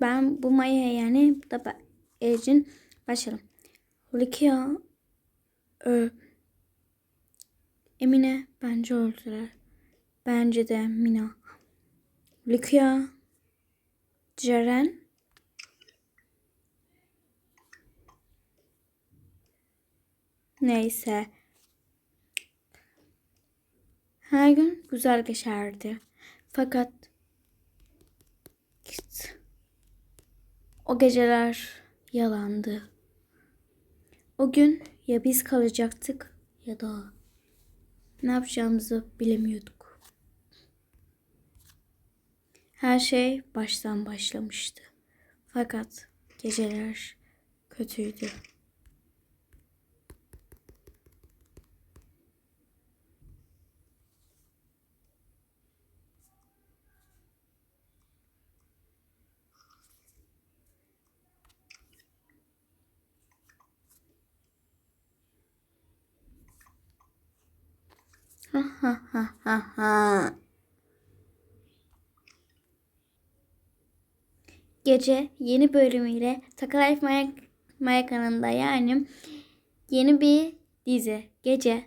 Ben bu Maya yani bu da. Ecin başlayalım. Likia ö, Emine bence öldüler. Bence de Mina. Likia Ceren Neyse. Her gün güzel geçerdi. Fakat o geceler yalandı. O gün ya biz kalacaktık ya da ne yapacağımızı bilemiyorduk. Her şey baştan başlamıştı. Fakat geceler kötüydü. Gece yeni bölümüyle Takalife Maya, Maya kanalında yani yeni bir dizi. Gece